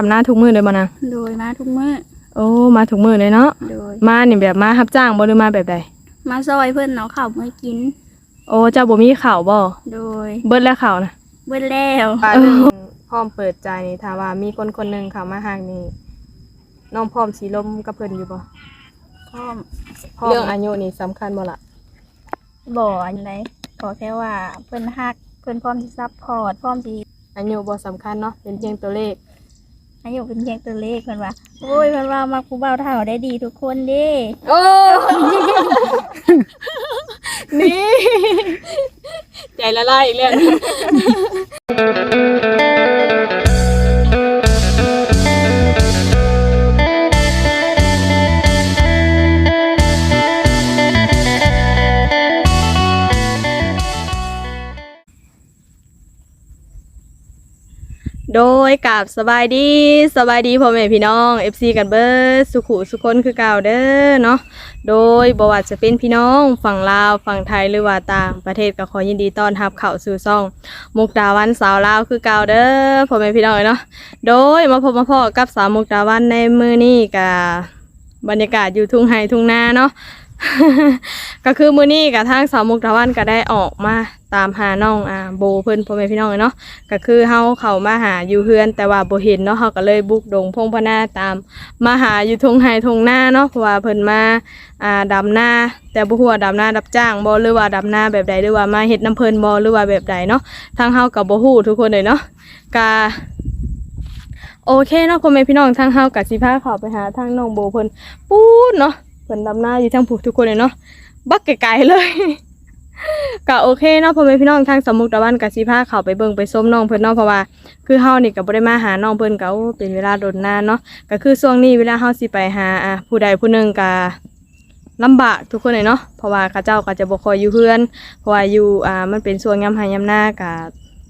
ทำหน้าทุกมือเลยบ่นางโดยมาทุกมื้อโอ้ มาทุกมือเลยเนาะ โดย มานี่แบบมารับจ้างบ่หรือมาแบบใด มาซอยเพิ่นเนาะข้าวมื้อกิน โอ้เจ้าบ่มีข่าวบ่โดย เบิดแล้วข่าวนะ เบิดแล้วปาเรื่องพร้อมเปิดใจนี่ถ้าว่ามีคนคนหนึงเข้ามาหากนี่น้องพร้อมสิลมกับเพิ่นอยู่บ่พร้อมเรื่องอายุนี่สำคัญบ่ล่ะบ่อันใดขอแค่ว่าเพิ่นฮักเพิ่นพร้อมสิซัพพอร์ตพร้อมสิอายุบ่สำคัญเนาะเป็นเพียงตัวเลข อายุเป็นเพียงตัวเลขเพิ่นว่าโอ้ยเพิ่นว่ามาครูเบาเท่าได้ดีทุกคนเด้โอ้นี่ ใจละลายอีกแล้วับสบายดีสบายดีพ่อแม่พี่น้อง FC กันเบิร์ดสุขุสุคนคือเก่าเด้อเนาะโดยบว่าจะเป็นพี่น้องฝั่งลาวฝั่งไทยหรือว่าต่างประเทศก็ขอยินดีต้อนรับเข้าสู่ซ่อง มุกดาวันสาวลาวคือเก่าเด้อพ่อแม่พี่น้องเนาะโดยมาพบมาพ่อกับสาวมุกดาวันในมือนี้กับบรรยากาศอยู่ทุ่งไห่ทุ่งนาเนาะก็คือมือนี้กับทางสาวมุกดาวันก็ได้ออกมา ตามหาน้องอ่าโบเพิ่นพ่อแม่พี่น้องเนาะก็คือเฮาเข้ามาหาอยู่เฮือน แต่ว่าบ่เห็นเนาะเฮาก็เลยบุกดงพงพนาตามมาหาอยู่ทงไห้ทงหน้าเนาะเพราะว่าเพิ่นมาอ่าดำหน้าแต่บ่ฮู้ว่าดำหน้ารับจ้างบ่หรือว่าดำหน้าแบบใดหรือว่ามาเฮ็ดน้ำเพิ่นบ่หรือว่าแบบใดเนาะทางเฮาก็บ่ฮู้ทุกคนเลยเนาะก็โอเคเนาะพ่อแม่พี่น้องทางเฮาก็สิพาเข้าไปหาทางน้องโบเพิ่นปูดเนาะเพิ่นดำหน้าอยู่ทางผู้ทุกคนเลยเนาะบักไกลๆเลย ก็โอเคเนาะพ่อแม่พี่น้องทางสมุกตะวันกับสิพาเขาไปเบิ่งไปส้มน้องเพิ่นเนาะเพราะว่าคือเฮานี่ก็บ่ได้มาหาน้องเพิ่นก็เป็นเวลาโดนนานเนาะก็คือช่วงนี้เวลาเฮาสิไปหาอะผู้ใดผู้หนึ่งก็ลำบากทุกคนเลยเนาะเพราะว่าเขาเจ้าก็จะบ่คอยอยู่เฮือนเพราะว่าอยู่อ่ามันเป็นช่วงยามไห้ยามหน้าก็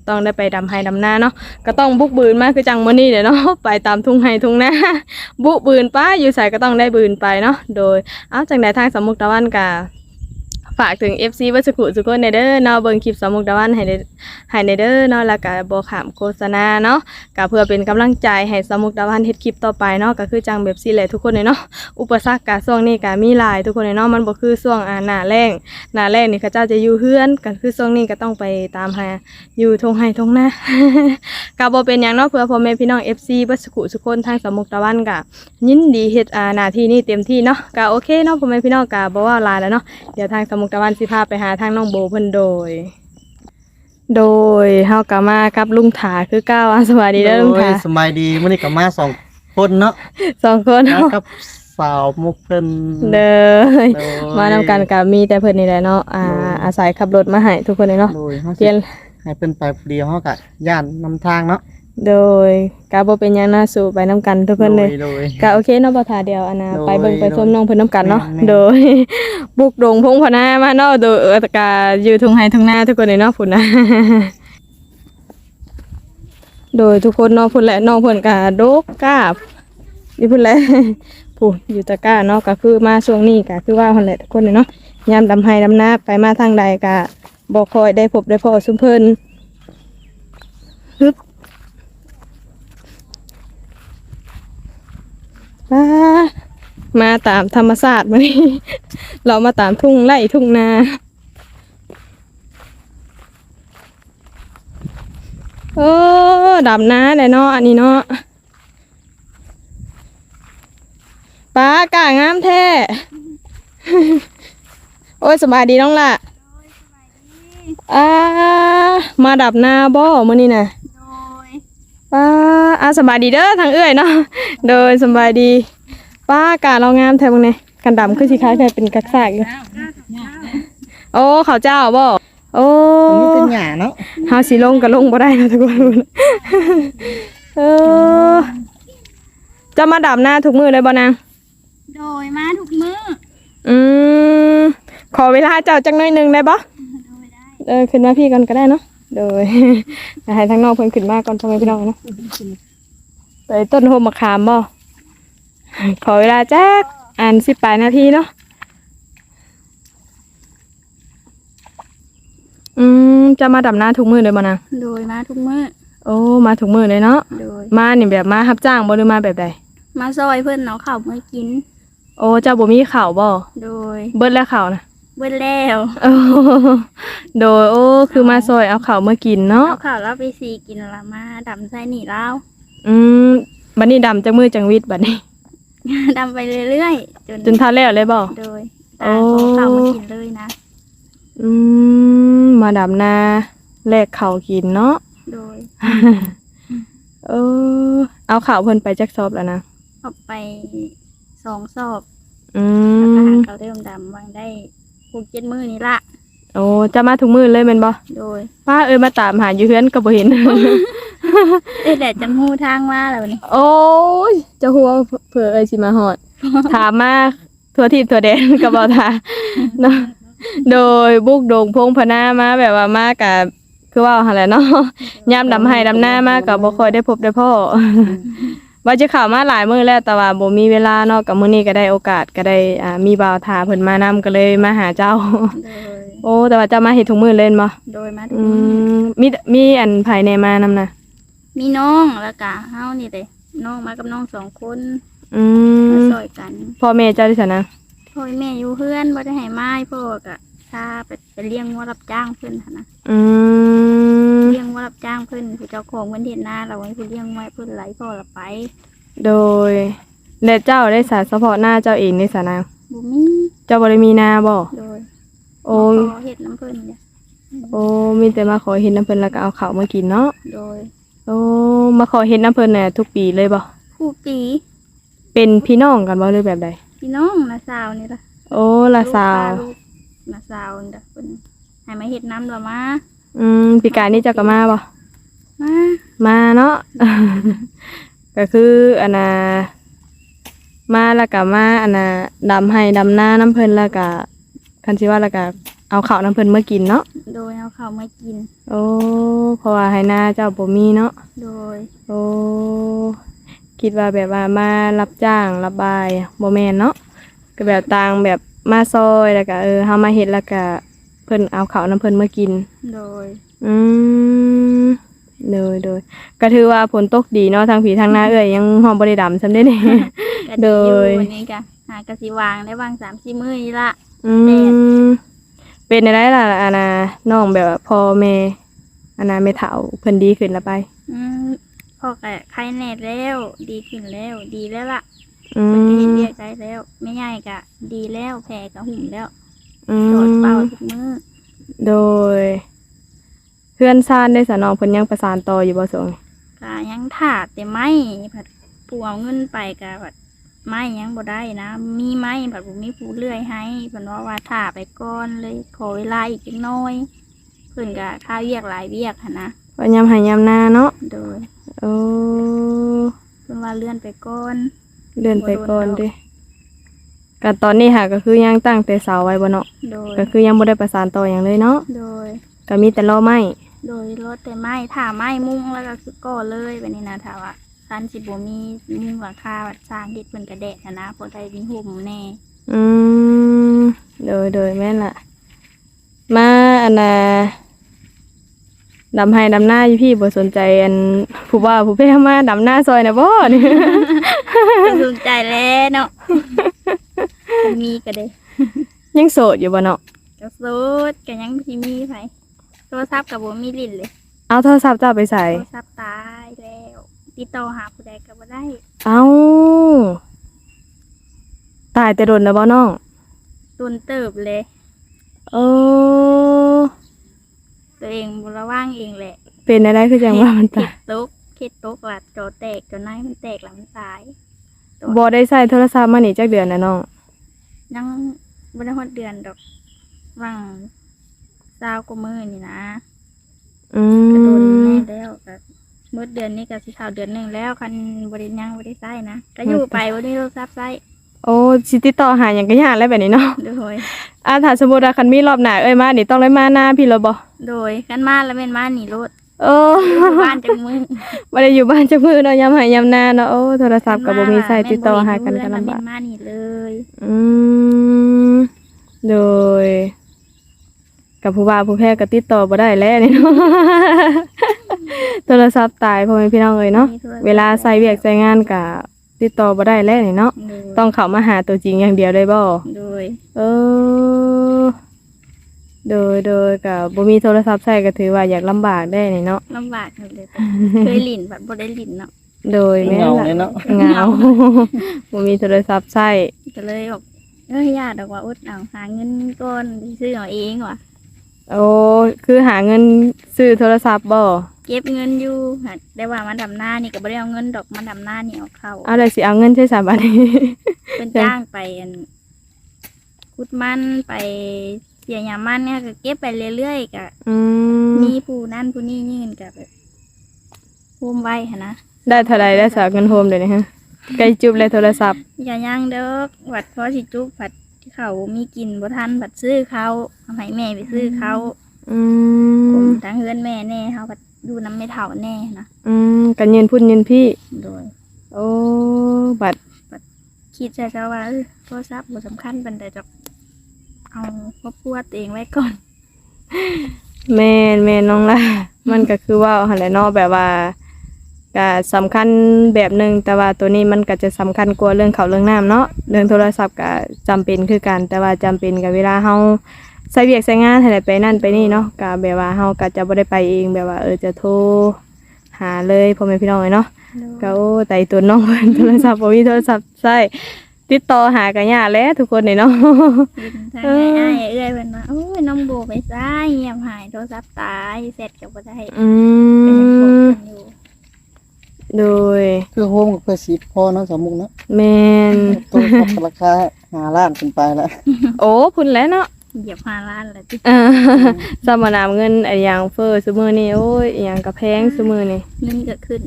ต้องได้ไปดำไห้ดำนาเนาะก็ต้องบุกบืนมาคือจังมื้อนี้เด้เนาะไปตามทุ่งไห้ทุ่งหน้าบุกบืนไปอยู่ไสก็ต้องได้บืนไปเนาะโดยเอาจังใดทางสมมุกตะวันก็ ฝากถึง FC วัสกุสุกนในเด้อเนาะเบิ่งคลิปสมุกดาวันให้ได้ให้ในเด้อเนาะแล้วก็บ่ขามโฆษณาเนาะก็เพื่อเป็นกำลังใจให้สมุกดาวันเฮ็ดคลิปต่อไปเนาะก็คือจังแบบซี่แหละทุกคนเลยเนาะอุปสรรคก็ช่วงนี้ก็มีหลายทุกคนเลยเนาะมันบ่คือช่วงอ่าหน้าแล้งหน้าแล้งนี่เขาเจ้าจะอยู่เฮือนก็คือช่วงนี้ก็ต้องไปตามหาอยู่ทงไห้ทงนาก็บ่เป็นหยังเนาะเพื่อพ่อแม่พี่น้อง FC วัสกุสุคนทางสมมุกดาวันก็ยินดีเฮ็ดอ่าหน้าที่นี้เต็มที่เนาะก็โอเคเนาะพ่อแม่พี่น้องก็บ่ว่าหลายแล้วเนาะเดี๋ยวทางสมุกตะวันสิพาไปหาทางน้องโบเพิ่นโดย โดยเฮากะมากับลุงถาคือเก้าอะสวัสดีเด้อลุงถาโอ้ยสบายดีมื้อนี้ก็มาสองคนเนาะสองคนมาเนาะกับสาวมุกเพิ่นเด้อโดยมานำกันกับมีแต่เพิ่นนี่แหละเนาะอ่าโดยอาศัยขับรถมาให้ทุกคนเลยเนาะโดยเฮาเปลี่ยนให้เพิ่นไปผู้เดียวเฮาก็ย่านนำทางเนาะ โดยกะบ่เป็นหยังน่าสู่ไปนํกันทุกคนเลย โดยกะโอเคเนาะบ่ทาเดียวอันน่ะโดยไปเบิ่งไปชมน้องเพิ่นนํกันเนาะแม่นๆ โดย บุกดงพงพนามาเนาะโดยเออกะอยู่ทุ่งไห้ทุ่งนาทุกคนเลยเนาะพุ่นนะ โดยทุกคนเนาะพุ่นแหละน้องเพิ่นกะโดกกาบอยู่พุ่นแหละ ผู้อยู่ตะกร้าเนาะก็คือมาช่วงนี้ก็คือว่าพุ่นแหละทุกคนเลยเนาะยามดำไห้ดำนาไปมาทางใดก็บ่ค่อยได้พบได้พอซุมเพิ่นฮึบ มามาตามธรรมศาสตร์มานี่ เรามาตามทุ่งไร่ทุ่งนาเออดำน้าเลยเนาะอันนี้เนาะป้ากางามแท้ โอ้ยสบายดีน้องล่ะอ่ามาดับนาบ่มื้อนี้น่ะโดย ป้าอ่าสบายดีเด้อทางเอื้อยเนาะโดยสบายดีป้ากาเรางามแท้มึงเนี่ยกันดำคือสิคล้ายแค่เป็นกักซากอยู่โอ้ข้าวเจ้าบ่โอ้อันนี้เป็นหญ้าเนาะเฮาสิลงก็ลงบ่ได้นะทุกคนเออจะมาดับหน้าทุกมือเลยบ่นางโดยมาทุกมื้ออืมขอเวลาเจ้าจักหน่อยหนึงได้บ่โดยได้เออขึ้นมาพี่ก่อนก็ได้เนาะ โดยให้ทางนอกเพิ่นขึ้นมาก่อนพ่อแม่พี่น้องเนาะไปต้นโฮมมะขามบ่ขอเวลาจักอันสิบแปดนาทีเนาะอืมจะมาดับหน้าทุกมือเลยบ่นางโดยมาทุกมื้อโอ้มาถูกมือเลยเนาะโดย มานี่แบบมารับจ้างบ่หรือมาแบบใดมาซอยเพิ่นเอาข้าวมากิน โอ้เจ้าบ่มีข้าวบ่โดย เบิดแล้วข้าวนะ เบิ่นแล้วโอ้โดยโอ้คือมาซอยเอาข้าวมากินเนาะเอาข้าวแล้วไปสีกินละมาดำใส่นี่แล้วอืมบัดนี้ดำจังมือจังวิทย์บัดนี้ ดำไปเรื่อยๆ จนจนทันแล้วเลยบ่ โดยตาขอข้าวมากินเลยนะ อืมมาดำนาแลกข้าวกินเนาะ โดยเออ เอาข้าวเพิ่นไปจักซอบแล้วนะเอาไปสองสอบอืแล้วก็มหาเขาเริ่มดำวางได้ หกเจ็ดมือนี่ละโอ้จะมาถุงมือเลยแม่นบ่โดยป้าเอ้ยมาตามหาอยู่เฮือนก็บ่เห็น เอ้ยแต่จำหูทางมาแล้วนี่โอ้ยเจะหัวเผื่อเอ้ยสิมาหอด ถามมาทั่วทิศทั่วแดนก็บ่ทาเนาะโดยบุกโดงพงพนามาแบบว่ามากับคือว่าหั่นแหละเนาะยามดำให้ดำหน้ามาก็บ่ค่อยได้พบได้พ่อ ว่าจะเข้ามาหลายมื้อแล้วแต่ว่าบ่มีเวลาเนาะกับมื้อนี้ก็ได้โอกาสก็ได้อ่ามีบ่าวทาเพิ่นมานำก็เลยมาหาเจ้า โดย โอ้ แต่ว่าเจะมาเฮ็ดทุกมื้อเล่นบ่โดยมาถึอืงมมีมีอันภายในมานำนะมีน้องแล้วก็เฮานี่เลยน้องมากับน้องสองคนอืมามซอยกันพ่อแม่เจ้าที่ซั่นนะพ่อแม่อยู่เพื่อนบ่ได้ให้ไม้พ่อก็ถ้าไปไปเลี้ยงวัวรับจ้างเพิ่นหั่นนะอืม เลี้ยงวัวรับจ้างเพิ่นผู้เจ้าของเพิ่นเฮ็ดนาเราไว้ผู้เลี้ยงไว้เพิ่นไหลพ่อละไปโดยและเจ้าได้สารเฉพาะหน้าเจ้าเองในสานาบ่มีเจ้าบ่ได้มีนาบ่โดยโอ้ขอเฮ็ดน้ำเพิ่นเนี่ยโอ้มีแต่มาขอเห็นน้ำเพิ่นแล้วก็เอาข้าวมากินเนาะโดยโอ้มาขอเห็นน้ำเพิ่นน่ะทุกปีเลยบ่ผู้ปีเป็นพี่น้องกันบ่หรือแบบใดพี่น้องนาสาวนี่ล่ะโอ้ละสาว ลูกป้ลูก นาสาวนี่ล่ะเพิ่นให้มาเฮ็ดน้ำละมาอืมปีกายนี้เจ้าก็มาบ่มามาเนาะ ก็คืออันน่ะมาแล้วก็มาอันน่ะดำให้ดำหน้าน้ำเพิ่นแล้วก็คันสิว่าแล้วก็เอาข้าวน้ำเพิ่นมากินเนาะโดยเอาข้าวมากิน โอ้เพราะว่าให้หน้าเจ้าบ่มีเนาะโดยโอ้คิดว่าแบบว่ามารับจ้างรับบายบ่แม่นเนาะก็แบบต่างแบบ มาซอยแล้วก็เออเฮามาเฮ็ดแล้วก็เพิ่นเอาข้าวน้ำเพิ่นมากิน โดย อืมโดยโดยก็ถือว่าฝนตกดีเนาะทางผีทางหน้าเอ้ยยังหอมบ่ได้ดำซำได้นี่ ก็โดดีอยู่ยวันนี้ก็หากะสิวางได้วางสามสี่มื้อนี่ละ อืมเป็นได้ล่ะอานาน้องแบบว่าพ่อแม่อานาไม่เฒ่าเพิ่นดีขึ้นแล้วไป อืมพ่อก็ไข้แน่แล้ว ดีขึ้นแล้ว ดีแล้วล่ะ อืมันก็เฮ็ดมเรียกได้แล้วไม่ใหญ่ก็ดีแล้วแผลก็หุ่มแล้วอืถอดเป่ามทุกมื้อโดยเพื่อนซ่านได้สะน้องเพิ่นยังประสานต่ออยู่บ่สงก็ยังถาดแต่ไม้ผัดปูเอาเงินไปก็ผัดไม้ยังบ่ได้นะ มีไม้ผัดบ่มีผู้เลื่อยให้เพิ่นว่าว่าถ่าไปก่อนเลยขอเวลาอีกจักหน้อยเพิ่นก็ค่าเวียกหลายเวียกหั่นนะว่ายามให้ยามหน้าเนาะโดย โอ้เพิ่นว่าเลื่อนไปก่อน เดินไปก่อนเด้ก็ตอนนี้ค่ะก็คือยังตั้งแต่เสาไว้บ่เนาะโดย ก็คือยังบ่ได้ประสานต่อหยังเลยเนาะโดย ก็มีแต่รอไม้โดยรถแต่ไม้ถ่าไม้มุ้งแล้วก็คือก่อเลยแบบนี้นะถ้าว่าคันสิบ่มีมุ้งหลังคาแบบสร้างเฮ็ดเพิ่นกระแดดนะนะพอได้ดินห่มแน่อืมโดยโดยแม่นล่ะ มาอันน่ะดำให้ดำหน้าอยู่พี่บ่สนใจอันผู้ว่าผู้เพ่มาดำหน้าซอยนะบ่นี่ ก็สนใจแล้วเนาะก็มีก็ได้ยังโสดอยู่บ่เนาะก็โสดก็ยังสิมีไผโทรศัพท์ก็บ่มีลิ้นเลย เอาโทรศัพท์เจ้าไปใส่ โทรศัพท์ตายแล้ว ติดต่อหาผู้ใดก็บ่ได้ เอาตายแต่โดนแล้วบ่น้องตุนเติบเลย เออ ตัวเองบ่ระวังเองแหละ เป็นอะไรคือจังว่ามันตายตกเฮ็ดตกว่าจอแตกจนไหนมันแตกแล้วมันตาย บ่ได้ใส่โทรศัพท์มานี่จักเดือนนะน้องยังบ่ได้ฮอดเดือนดอกว่างเศร้ากว่ามื้อนี่นะอืก็โดนมแน่แล้วก็เมื่อเดือนนี้ก็สิเข้าเดือนหนึงแล้วคันบ่ได้ยังบ่ได้ใช้นะก็อยู่ไปบ่ได้โทรศัพท์ใช้โอ้สิติดต่อหาหยังก็ยากแล้วแบบนี้เนาะโดยอ่าถ้าสมมุติว่าคันมีรอบหน้าเอ้ยมานี่ต้องได้มาหน้าพี่แล้วบ่โดยคันมาแล้วแม่นมาหนีรถเอออยู่บ้านจังมึงบ่ได้อยู่บ้านจักมือเนาะยามหายามหน้าเนาะโอ้โทรศัพท์ก็บ่มีใช้ติดต่อหากันก็ลำบากแม่นมาหนีเลยอืมโดยกับผู้บ่าวผู้แพ้ก็ติดต่อบ่ได้แล้วนี่เนาะโทรศัพท์ตายพ่อแม่พี่น้องเอ้ยเนาะมีโทรศัพท์เวลาใส่เวียกใส่งานก็ติดต่อบ่ได้แล้วนี่เนาะโดยต้องเข้ามาหาตัวจริงอย่างเดียวได้บ่โดยเออ โดยโดยก็บ่มีโทรศัพท์ใช้ก็ถือว่าอยากลำบากได้นี่เนาะ ลำบากอยู่เลยเคยลิ้นบัดบ่ได้ลิ้นเนาะโดยแม่เหงาล่ะเลยเนาะเหงาบ่มีโทรศัพท์ใช้ก็เลยบอกเอ้ยญาติบอกว่าอดเอาหาเงินก่อนไปซื้อเอาเองว่ะโอ้คือหาเงินซื้อโทรศัพท์บ่เก็บเงินอยู่หากได้ว่ามาดำหน้านี่ก็บ่ได้เอาเงินดอกมาดำหน้านี่เอาเข้าเอาได้สิเอาเงินใช้สามบาทนี้เป็นจ้างไปอันขุดมันไป เสียยามมันเนี่ยก็เก็บไปเรื่อยๆก็อืมมีผู้นั่นผู้นี่ยื่นกับแบบภูมิไว้หั้นนะได้เท่าไรได้สาวเงินโฮมเดี๋ยวนี้ฮะไกลจุบเลยโทรศัพท์ อย่าย่างเด้อวัดเพราะสิจุกผัดที่เขามีกินบ่ทันผัดซื้อเขาเอาให้แม่ไปซื้อเขาอืผมมทั้งเฮือนแม่แน่เขาผัดดูน้ำไม่เท่าแน่นะอืมกันยืนพุ่นยืนพี่ โดย โอ้บัตรคิดใช่ๆว่าเออโทรศัพท์บ่สำคัญบันไดจอก เอาครอบครัวตัวเองไว้ก่อนแม่นแม่นน้องล่ะ มันก็คือว่าหันแหละเนาะแบบว่าก็สำคัญแบบหนึ่งแต่ว่าตัวนี้มันก็จะสำคัญกว่าเรื่องเขาวเรื่องน้ำเนาะเรื่องโทรศัพท์ก็จำเป็นคือกันแต่ว่าจำเป็นกับเวลาเฮาใส่เวียกใส่งานให้ได้ไปนั่นไปนี่เนาะก็แบบว่าเฮาก็จะบ่ได้ไปเองแบบว่าเออจะโทรหาเลยพ่อแม่พี่น้องเลยเนาะก็โอ้ไต่ตัวน้องเพิ่นโทรศัพท์บ่มีโทรศัพท์ใช้ ติดต่อหากันยากแหล้วทุกคนนี่เนาะยินทางไอ้ายเอื้อยเพิ่นว่าโอ้ยน้องโบไปซ้ายเงียบหายโทรศัพท์ตายเสร็จก็บ่ได้อืเป็นยังโบมกันอยู่โดยคือโฮมกับเพื่อสิบพ่อเนาะสามมุกเนาะแม่นตัวกับราคาหาล้านขึ้นไปแล้วโอ้พุ่นแหล้วเนาะเหยียบห้าล้านแล้วติเออสมานามเงินไอ้หยังเฟอซุมื้อนี้โอ้ยอีหยังก็แพงซุมื้อนี้เงินก็ขึ้น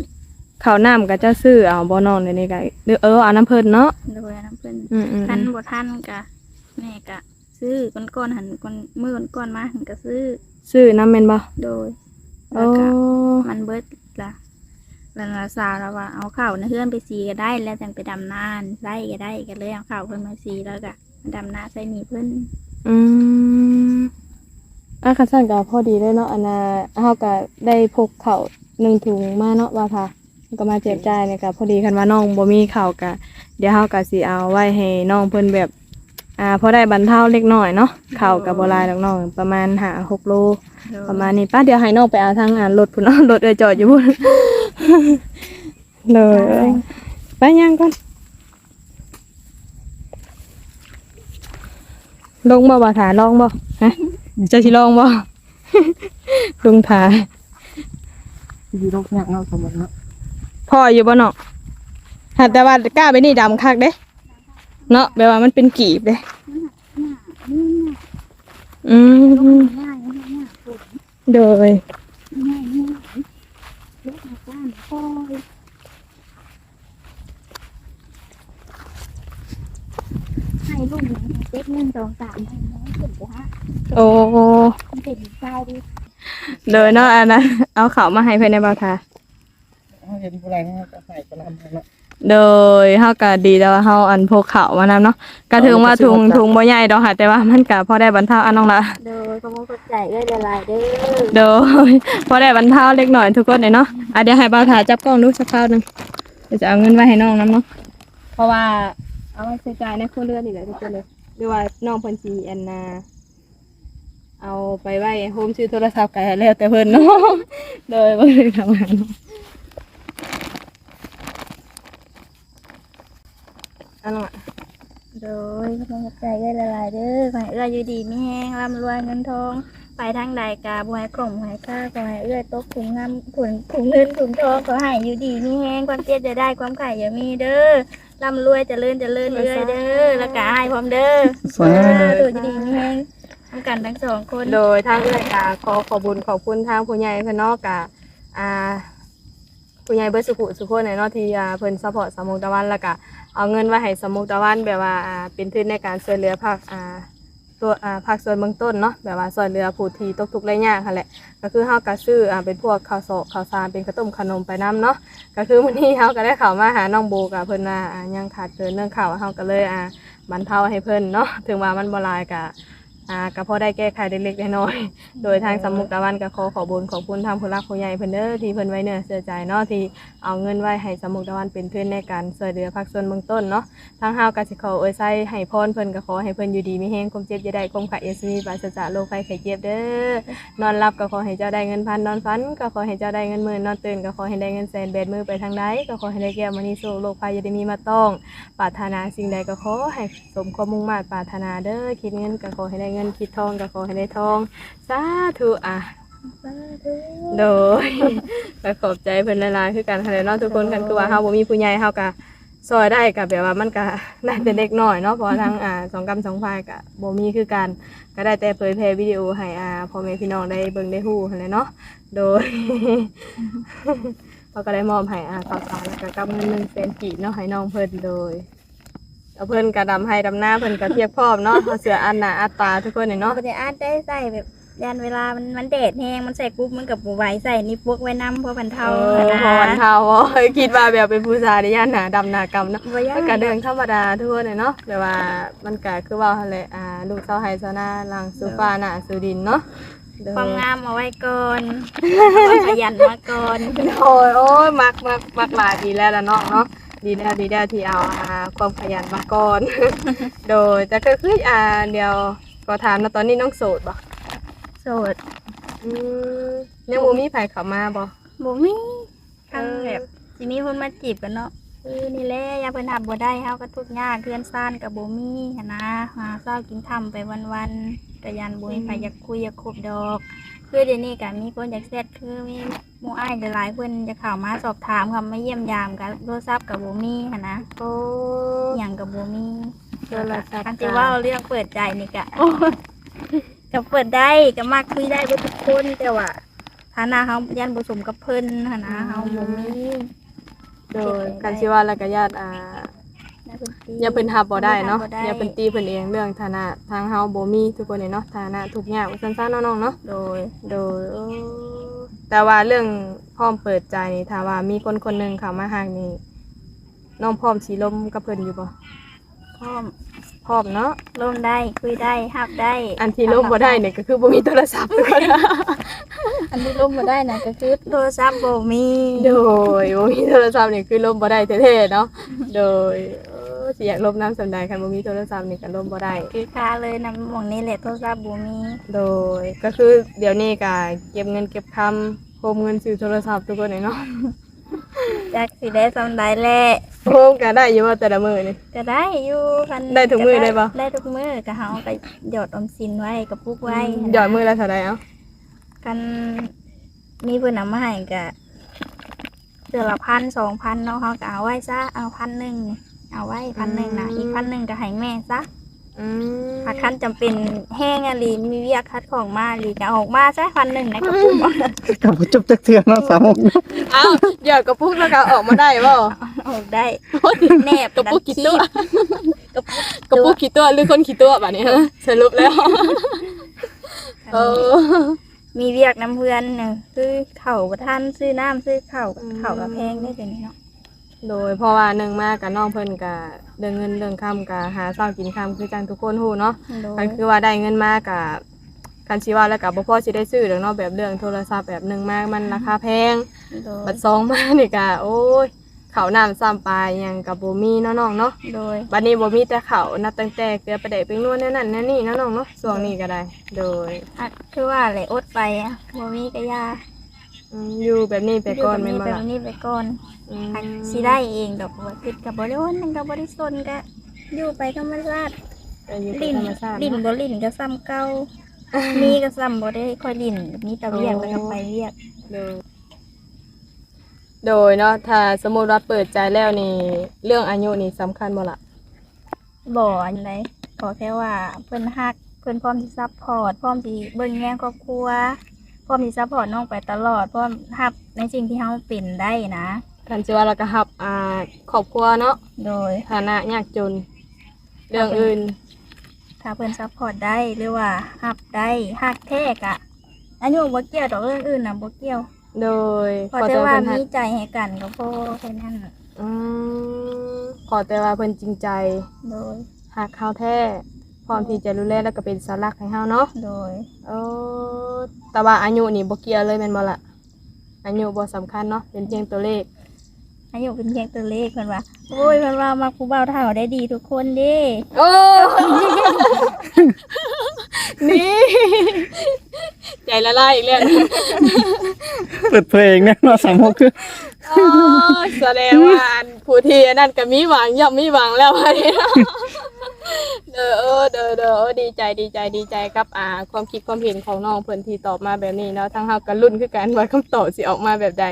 ข้าวน้ำก็จะซื้อเอาบ่น้องเดี๋ยวนี้ก็หรือเออเอาน้ำเพิ่นเนาะโดยน้ำเพิ่นอืมอืมคันบ่ทันก็แม่ก็ซื้อก้อนๆหันก้อนมื้อก้อนๆมาหันก็ซื้อซื้อน้ำแม่นบ่โดยโอ้แล้วก็มันเบิดละแล้วนาสาวแล้วว่าเอาข้าวในเฮือนไปสีก็ได้ แล้วจังไปดำนานไล่ก็ได้ก็เลยเอาข้าวเพิ่นมาสีแล้วก็มาดำนาใส่หนีเพิ่นอืมอะคันซั่นก็พอดีเลยเนาะอันน่ะเฮาก็ได้พกข้าวหนึ่งถุงมาเนาะว่าค่ะ ก็มาแจกจ่ายเนี่ยก็พอดีคันว่าน้องบ่มีข้าวก็เดี๋ยวเฮาก็สิเอาไว้ให้น้องเพิ่นแบบ อ่าพอได้บรรเทาเล็กน้อยเนาะข้าวก็บ่หลายดอกน้องประมาณ5 6โลโดยประมาณนี้ป้าเดี๋ยวให้น้องไปเอาทางอ่านรถพุ่นเนาะรถเอยจอดอยู่พุ่นเลยไปย่างก่อนลงบ่บ่ถาลองบ่ฮะจะสิลองบ่ลงถาอยู่โรคยากเนาะสมมุติเนาะ พ่ออยู่บ่เนาะหาแต่ว่ากล้าไปนี่ดำคักเด้เนาะแบบว่ามันเป็นกีบเด้อืมง่ายโดยง่ายง่ายลูกมาบ้านพ่อยให้ลูกเด้องขึ้นไปฮะโอ้มันเนายดิโดยเนาะอันนั้นเอาเขามาให้เพื่อนในบาทา เขาเห็นผู้ใดเนาะก็ให้ก็นำให้เนาะโดยเฮาก็ดีแต่ว่าเฮาอันพกเขาวมานำเนาะก็ถึงว่าถุงถุงบ่ใหญ่ดอกค่ะแต่ว่ามันก็พอได้บรรเทาอันน้องละโดยก็มุกใจเอ้ยละลายเด้อโดยพอได้บรรเทาเล็กน้อยทุกคนเลยเนาะอะเดี๋ยวให้บ่าวทาจับกล้องดูสักคราวหนึงเดี๋ยวจะเอาเงินไว้ให้น้องนํเนาะเพราะว่าเอาไว้ใช้จ่ายในครัวเรือนนี่แหละทุกคนเลยหรือว่าน้องเพิ่นสิอันนาเอาไปไว้โฮมซื้อโทรศัพท์ก็แล้วแต่เพิ่นเนาะโดยบ่ได้ทำงานเนาะ อันนั้นอะโดยก็มุกใจเอ้ยละลายเด้อขอให้เอ้ยอยู่ดีมีแห้งร่ำรวยเงินทอง ไปทางใดกาบวยกล่อมหายค่าขอให้เอื้อยตกถุงงามถุงถุงเงินถุงทองขอให้อยู่ดีมีแห้งความเจ็บจะได้ความไข่อย่ามีเด้อร่ำรวยเจริญเจริญเอื้อยเด้อแล้วก็ให้พร้อมเด้อสวยเออตัวอยู่ดีมีแห้งทำกันทั้งสองคน โดยทางเอื้อยกาขอขอบุญขอบคุณทางผู้ใหญ่เพิ่นเนาะกะอ่า ผู้ใหญ่เบิดสุขุสุขคนในนาที่อ่าเพิ่นซัพพอร์ตสามมุกตะวันแล้วก็เอาเงินไว้ให้สามมุกตะวันแบบว่าอ่าเป็นทุนในการช่วยเหลือภาคอ่าตัวอ่าภาคส่วนเบื้องต้นเนาะแบบว่าช่วยเหลือผู้ที่ตกทุกข์ได้ยากค่ะแหละก็คือเฮาก็ซื้ออ่าเป็นพวกข้าวสอกข้าวสารเป็นข้าวต้มขนมไปนํเนาะก็คือมื้อนี้เฮาก็ได้เข้ามาหาน้องโบกับเพิ่นว่าอ่ายังขาดเกินเรื่องข้าวเฮาก็เลยอ่าบรรเทาให้เพิ่นเนาะถึงว่ามันบ่หลายก็ อ่าก็พอได้แก้ไขเล็กๆน้อยๆโดยทางสำมุกตะวันก็ขอขอบุญขอบคุณทางผู้รักผู้ใหญ่เพิ่นเด้อที่เพิ่นไว้เนื้อเสียใจเนาะที่เอาเงินไว้ให้สำมุกตะวันเป็นทุนในการช่วยเหลือภาคส่วนเบื้องต้นเนาะทางเฮาก็สิขออวยไส้ให้พรเพิ่นก็ขอให้เพิ่นอยู่ดีมีแฮงความเจ็บอย่าได้ความไข้อย่ามีปราศจากโรคภัยไข้เจ็บเด้อนอนหลับก็ขอให้เจ้าได้เงินพันนอนฝัน ก็ขอให้เจ้าได้เงินหมื่นนอนตื่นก็ขอให้ได้เงินแสนเบ็ดมือไปทางใดก็ขอให้ได้แก้วมณีโชคโรคภัยอย่าได้มีมาต้องปรารถนาสิ่งใดก็ขอให้สมความมุ่งมั่นปรารถนาเด้อคิดเงินก็ขอให้ได้เงินคิดทองก็ขอให้ได้ทองสาธุอะโดยก็ขอบใจเพิ่นหลายๆคือกันค่ะเนาะทุกคนกันคือว่าเฮาบ่มีผู้ใหญ่เฮาก็ซอยได้ก็แบบว่ามันก็น่าจะเด็กน้อยเนาะเพราะว่าทางอ่าสองกรรมสองฝ่ายก็บ่มีคือกันก็ได้แต่เผยแพร่วิดีโอให้อ่าพ่อแม่พี่น้องได้เบิ่งได้ฮู้หั่นแหละเนาะโดยเราก็ได้มอบให้อาข่าวสารแล้วก็กำเงินหนึ่งแสนกีบเนาะให้น้องเพิ่นโดย เอาเพิ่นกระดำให้ดำหน้าเพิ่นกระเทียบพร้อมเนาะเอาเสืออันหนาอัตตาทุกคนเนี่ยเนาะเนาะ บ่ได้อาจได้ใส่แบบยันเวลามันมันแดดแห้งมันใส่กรุ๊ปมันกับบ่ไหวใส่นี่พวกไว้นำเพราะบรรเอเทาอนะพอวันเทาโอ้ยคิดว่าแบบเป็นผู้ชายในย่านหนาดำหนากำเนาะบ่ยากแล้วก็เดินธรรมดาทุกคนเนี่ยเนาะแบบว่ามันก็คือว่าหั่นแหละอ่าลูกเสาวไฮซานาหลังซูฟ้าหน้าสูดินเนาะโดยความงามเอาไว้ก่อนขยันมาก่อนโอ้ยโอ้ยมักมักมักหลายดีแล้วละเนาะเนาะ ดีแล้วดีแล้วที่เอาอ่าความขยันมาก่อน โดยแต่ก็คืออ่าเดี๋ยวก็ถามนะตอนนี้น้องโสดบ่โสดอืมยังบ่มีไผเข้ามาบ่บ่มีทางเออแบบสิมีคนมาจีบกันเนาะเออนี่แหละอยากเพิ่นทำบ่ได้เฮาก็ทุกข์ยากเพื่อนซ่านก็บ่มีหันนะหาเช้ากินค่ำไปวันๆก็ยันบ่มีไผอยากคุยอยากคบดอก คือเดี๋ยวนี้ก็มีคนอยากแซดคือมีหมู่อ้ายหลายๆเพิ่นจะเข้ามาสอบถามคำมาเยี่ยมยามกันโทรศัพท์ก็บ่มีหันนะโอ้อหย่างกับบ่มีโทรศัพท์คันสิเว่าเรื่องเปิดใจนี่ก็ก็เปิดได้ก็มักคุยได้เบ่ทุกคนแต่ว่าฐานะเฮายันบ่สมกับเพิ่นหันนะเฮาบ่มีโดยกันสิว่าแล้วก็ญาติอ่าได้ เพิ่นตีอย่าเพิ่นรับบ่ได้เนาะบ่ได้อย่าเพิ่นตีเพิ่นเองเรื่องฐานะทางเฮาบ่มีทุกคนเนี่ยเนาะฐานะทุกอย่างว่าซั่นๆเนาะน้องเนาะโดย โดยเออแต่ว่าเรื่องพร้อมเปิดใจนี่ถ้าว่ามีคนคนหนึงเข้ามาหางนี่น้องพร้อมสิล้มกับเพิ่นอยู่บ่พร้อมพร้อมเนาะร่มได้คุยได้ฮับได้อันที่ล้มบ่ได้เนี่ยก็คือบ่มีโทรศัพท์ทุกคนอันที่ร่มบ่ได้น่ะก็คือโทรศัพท์บ่มีโดยบ่มีโทรศัพท์นี่คือล้มบ่ได้แท้ๆเนาะโดยเออ สิอยากล้มน้ำสำใดคันบ่มีโทรศัพท์นี่ก็ล้มบ่ได้ คือค่าเลยนำหม่องนี้แหละโทรศัพท์บ่มีโดยก็คือเดี๋ยวนี้ก็เก็บเงินเก็บคำโฮมเงินซื้อโทรศัพท์ทุกคนเลยเนาะจักสิได้ซำใดแหละโฮมก็ได้อยู่ว่าแต่ละมื้อนี่ ก็ได้อยู่คันได้ทุกมื้อได้ปะ ได้ทุกมื้อก็เฮาก็หยอดออมสินไว้กับปุกไว้หยอดมื้อละเท่าใดเอ้ากันมีเพิ่นนำมาให้ก็เดือนละพันสองพันเนาะเฮาก็เอาไว้ซะเอาพันหนึ่ง เอาไว้พันหนึ่งนะอีกพันหนึ่งก็ให้แม่ซะอืมถ้าคันจำเป็นแห้งอะลีมีเวียกคัดของมาลีก็เอาออกมาซะพันหนึ่งนะก็ปุ้มเอากับจบจักเทื่อเนาะสามมุกเนาะเอ้าหยอดกระปุกแล้วก็ออกมาได้บ่ออกได้แนบกระปุกกี่ตัวกระปุกกระปุกกี่ตัวหรือคนกี่ตัวบัดนี้ฮะสรุปแล้วเออมีเวียกน้ำเพื่อนเนี่ยคือเข่าวประทันซื้อน้ำซื้อเข่าวอืมเข่าวกับแพงได้เดี๋ยวนี้เนาะ โดยเพราะว่าหนึ่งมากกับน้องเพิ่นก็เรื่องเงินเรื่องค่ำก็หาเช้ากินค่ำคือจังทุกคนฮู้เนาะโดก็ยคือว่าได้เงินมากกับกันชีว่าแล้วกับบ่พอสิได้ซื้อดอกเนาะแบบเรื่องโทรศัพท์แบบหนึ่งมากมันราคาแพง โดย บัดสองมานี่ก็โอ้ยข้าวน้ำซ้ำปลาหยังก็บ่มีเนาะน้องเนาะโดย บัดนี้บ่มีแต่ข้าวนับตั้งแต่เกลือประเดะเป็นนวดแนั่นนั่นแนั่นนี่เนาะน้องเนาะช่วงนี้ก็ได้ โดยอะคือว่าอะไรอดไปอะบ่มีก็ยา อืมอยู่แบบนี้ไปก่อนยู่แม่นบ่แบบล่ะนี้ไปก่อนอืมหักสิได้เองดอกบัวติดกับบริวารนั่นกับบริสนก็อยู่ไปธรรมชาติก็อยู่กับลิ้นธรรมชาติลิ้นเนาะ บ่ลิ้นก็ซ้ำเก่ามีก็ซ้ำบ่ได้ค่อยลิ้นมีแต่เวียกแล้วก็ไปเวียกโดยโดยเนาะถ้าสมมุติว่าเปิดใจแล้วนี่เรื่องอายุนี่สำคัญบ่ล่ะบ่อันใดขอแค่ว่าเพิ่นฮักเพิ่นพร้อมที่ซัพพอร์ตพร้อมที่เบิ่งแย่งครอบครัว พร้อมที่ซัพพอร์ตน้องไปตลอดพร้อมรับในสิ่งที่เฮาเป็นได้นะกันสิว่าเราก็รับอ่าครอบครัวเนาะโดย ฐานะยากจน เรื่องอื่น ถ้าเพิ่นซัพพอร์ตได้หรือว่าฮับได้ฮักแท้กะอายุบ่เกี่ยวดอกเรื่องอื่นน่ะบ่เกี่ยวโดยพอขอแต่แต่ว่าว่าเพิ่นมีหักใจให้กันก็พอแค่นั้นน่ะอืมขอแต่ว่าเพิ่นจริงใจ โดยหักเขาแท้ พร้อมที่จะดูแลแล้วก็เป็นเสาหลักให้เฮาเนาะโดยเออแต่ว่าอายุนี่บ่เกี่ยวเลยแม่นบ่ล่ะอายุบ่สำคัญเนาะเป็นเพียงตัวเลข อายุเป็นเพียงตัวเลขเพิ่นว่า โอ้ยเพิ่นว่ามักผู้เบาเท่าได้ดีทุกคนเด้โอ้ นี่ ใจละลายอีกแล้วเปิดเพลงนะเนาะสามหกคือโอ้ยแสดงว่าอันผู้ที่อันนั่นก็มีหวังย่อมมีหวังแล้ววันนี้เด้ อเออเด้อเด้อเออดีใจดีใจดีใจกับอ่า ความคิดความเห็นของน้องเพิ่นที่ตอบมาแบบนี้เนาะทั้งเฮาก็ลุ้นคือกันว่าคำตอบสิออกมาแบบใด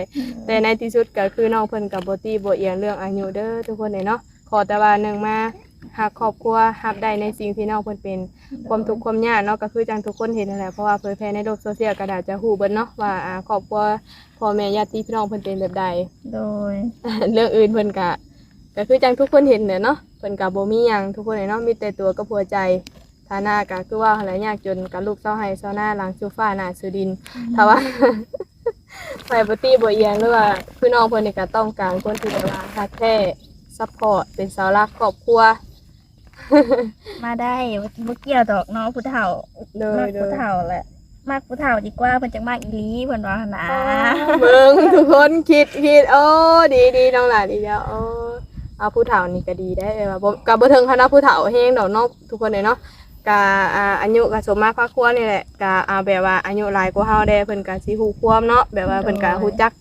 แต่ในที่สุดก็คือน้องเพิ่นกับบ่ตีบ่เอียงเรื่องอายุเด้อทุกคนเลยเนาะขอแต่ว่าหนึ่งมาหากครอบครัวรับได้ในสิ่งที่น้องเพิ่นเป็น ความทุกข์ความยากเนาะก็คือจังทุกคนเห็นนั่นแหละเพราะว่าเผยแพร่ในโลกโซเชียลก็น่าจะฮู้เบิ่นเนาะว่าอ่าครอบครัวพ่อแม่ญาติพี่น้องเพิ่นเป็นแบบใด โดย เรื่องอื่นเพิ่นก็ ก็คือจังทุกคนเห็นเนี่ยเนาะเพิ่นก็บ่มีหยังทุกคนเลยเนาะมีแต่ตัวกับหัวใจฐานะก็คือว่าหลายยากจนกับลูกเศร้าให้เศร้าหน้าหลังชูฟ้าหน้าสุดินถ้าว่าไปบ่ตีบ่เอียงหรือว่าพี่น้องเพิ่นนี่ก็ต้องการคนที่แบบว่าฮักแท้ซัพพอร์ตเป็นเสาหลักครอบครัวมาได้บ่เกี่ยวดอกเน้องผู้เฒ่าโดมายกโดผู้ยเฒ่าแหละมากผู้เฒ่าดีกว่าเพิ่นจังมากอีหลีเพิ่นว่าหั่นนะเบิ่งทุกคนคิดคิดโอ้ดีดีน้องหลานดีแล้วโอ้ เอาผู้เฒ่านี่ก็ดีได้เออว่าบ่ก็บ่ถึงคณะผู้เฒ่าแฮงดอกเนาะทุกคนเลยเนาะกะอ่าอายุก็สมมาพระควรนี่แหละกะอ่าแบบว่าอายุหลายกว่าเฮาได้เพิ่นก็สิฮู้ความเนาะแบบว่าเพิ่นก็ฮู้จัก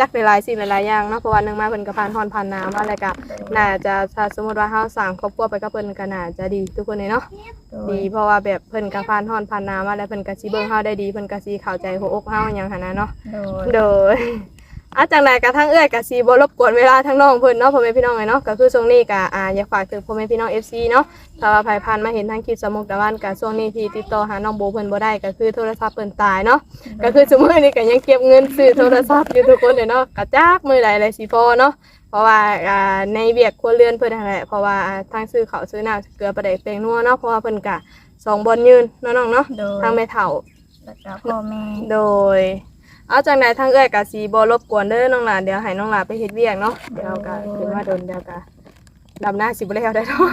จักหลายๆสิ่งหลายๆอย่างเนาะเพราะว่าหนึงมาเพิ่นก็ผ่านฮ้อนผ่านหนาวมาแล้วก็น่าจะถ้าสมมุติว่าเฮาสร้างครอบครัวไปกับเพิ่นก็น่าจะดีทุกคนเลยเนาะโดยดีเพราะว่าแบบเพิ่นก็ผ่านฮ้อนผ่านหนาวมาแล้วเพิ่นก็สิเบิ่งเฮาได้ดีเพิ่นก็สิเข้าใจหัวอกเฮาหยังหั่นนะเนาะโดยโดย อาจังใดกระทั่งเอื้อยกะสีบ่รบกวนเวลาทั้งน้องเพิ่นเนาะพ่อแม่พี่น้องเลยเนาะก็คือช่วงนี้กะอ่าอยากฝากถึงพ่อแม่พี่น้อง FC เนาะถ้าว่าใครผ่านมาเห็นทางคลิปสมุกตะวันกะช่วงนี้ที่ติดต่อหาน้องโบเพิ่นบ่ได้ก็คือโทรศัพท์เพิ่นตายเนาะก็คือสมมุตินี้ก็ยังเก็บเงินซื้อโทรศัพท์อยู่ทุกคนเลยเนาะกะจักมื้อใดเลยสิพอเนาะเพราะว่าอ่าในเวียกครัวเรือนเพิ่นนั่นแหละเพราะว่าอ่าทางซื้อข้าวซื้อน้ำเกลือประเดกแป้งนัวเนาะเพราะว่าเพิ่นกะสองบอนยืนเนาะน้องเนาะโดยทางแม่เฒ่าแล้วก็พ่อแม่โดย เอาจากไหนทางเอ้อยกะสีบรบกวนเด้อน้องหลานเดี๋ยวให้น้องหลานไปเฮ็ดเวียกเนาะเดี๋ยวกะขึ้นมาโดนเดี๋ยวกะดำหน้าสิบ่แล้วได้เนาะ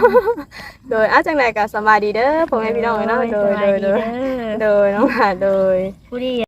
โดยเอาจากไหนกะสำบายดีเด้อพ่อแม่พี่น้องเอ้ยเนาะโดยโดยโดยสบาเด้อโดยน้องหลานโดย ผู้ดี